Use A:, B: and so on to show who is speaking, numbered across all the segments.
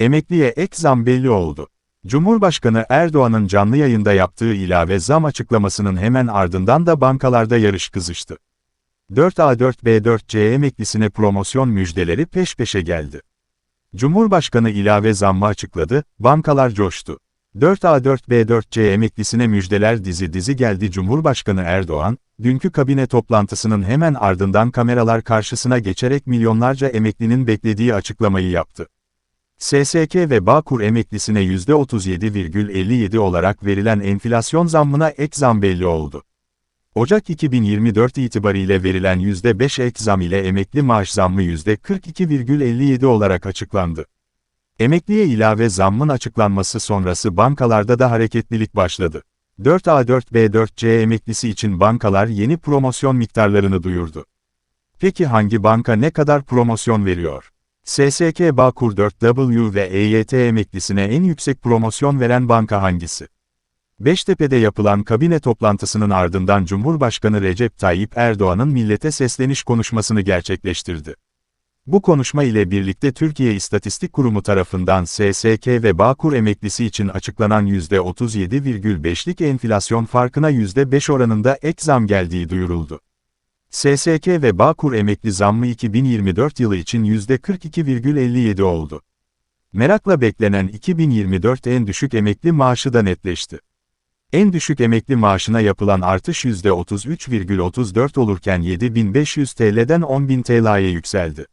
A: Emekliye ek zam belli oldu. Cumhurbaşkanı Erdoğan'ın canlı yayında yaptığı ilave zam açıklamasının hemen ardından da bankalarda yarış kızıştı. 4A4B4C emeklisine promosyon müjdeleri peş peşe geldi. Cumhurbaşkanı ilave zammı açıkladı, bankalar coştu. 4A4B4C emeklisine müjdeler dizi dizi geldi Cumhurbaşkanı Erdoğan, dünkü kabine toplantısının hemen ardından kameralar karşısına geçerek milyonlarca emeklinin beklediği açıklamayı yaptı. SSK ve Bağkur emeklisine %37,57 olarak verilen enflasyon zammına ek zam belli oldu. Ocak 2024 itibariyle verilen %5 ek zam ile emekli maaş zammı %42,57 olarak açıklandı. Emekliye ilave zammın açıklanması sonrası bankalarda da hareketlilik başladı. 4A4B4C emeklisi için bankalar yeni promosyon miktarlarını duyurdu. Peki hangi banka ne kadar promosyon veriyor? SSK Bağkur 4W ve EYT emeklisine en yüksek promosyon veren banka hangisi? Beştepe'de yapılan kabine toplantısının ardından Cumhurbaşkanı Recep Tayyip Erdoğan'ın millete sesleniş konuşmasını gerçekleştirdi. Bu konuşma ile birlikte Türkiye İstatistik Kurumu tarafından SSK ve Bağkur emeklisi için açıklanan %37,5'lik enflasyon farkına %5 oranında ek zam geldiği duyuruldu. SSK ve Bağkur emekli zammı 2024 yılı için %42,57 oldu. Merakla beklenen 2024 en düşük emekli maaşı da netleşti. En düşük emekli maaşına yapılan artış %33,34 olurken 7500 TL'den 10.000 TL'ye yükseldi.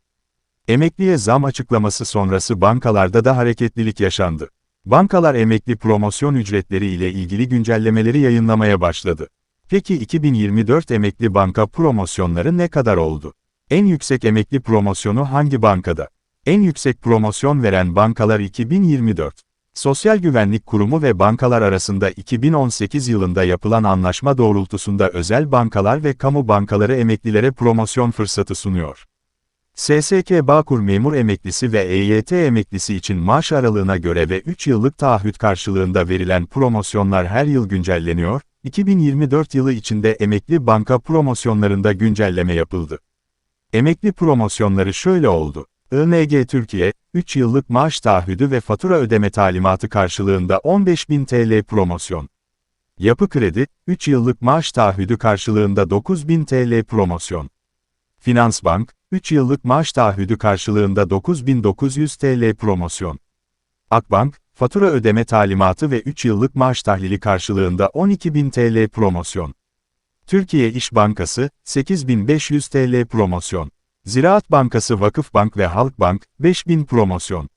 A: Emekliye zam açıklaması sonrası bankalarda da hareketlilik yaşandı. Bankalar emekli promosyon ücretleri ile ilgili güncellemeleri yayınlamaya başladı. Peki 2024 emekli banka promosyonları ne kadar oldu? En yüksek emekli promosyonu hangi bankada? En yüksek promosyon veren bankalar 2024. Sosyal Güvenlik Kurumu ve bankalar arasında 2018 yılında yapılan anlaşma doğrultusunda özel bankalar ve kamu bankaları emeklilere promosyon fırsatı sunuyor. SSK Bağkur memur emeklisi ve EYT emeklisi için maaş aralığına göre ve 3 yıllık taahhüt karşılığında verilen promosyonlar her yıl güncelleniyor, 2024 yılı içinde emekli banka promosyonlarında güncelleme yapıldı. Emekli promosyonları şöyle oldu. ING Türkiye, 3 yıllık maaş taahhüdü ve fatura ödeme talimatı karşılığında 15.000 TL promosyon. Yapı Kredi, 3 yıllık maaş taahhüdü karşılığında 9.000 TL promosyon. Finansbank, 3 yıllık maaş taahhüdü karşılığında 9.900 TL promosyon. Akbank, fatura ödeme talimatı ve 3 yıllık maaş tahlili karşılığında 12.000 TL promosyon. Türkiye İş Bankası, 8.500 TL promosyon. Ziraat Bankası Vakıfbank ve Halkbank, 5000 promosyon.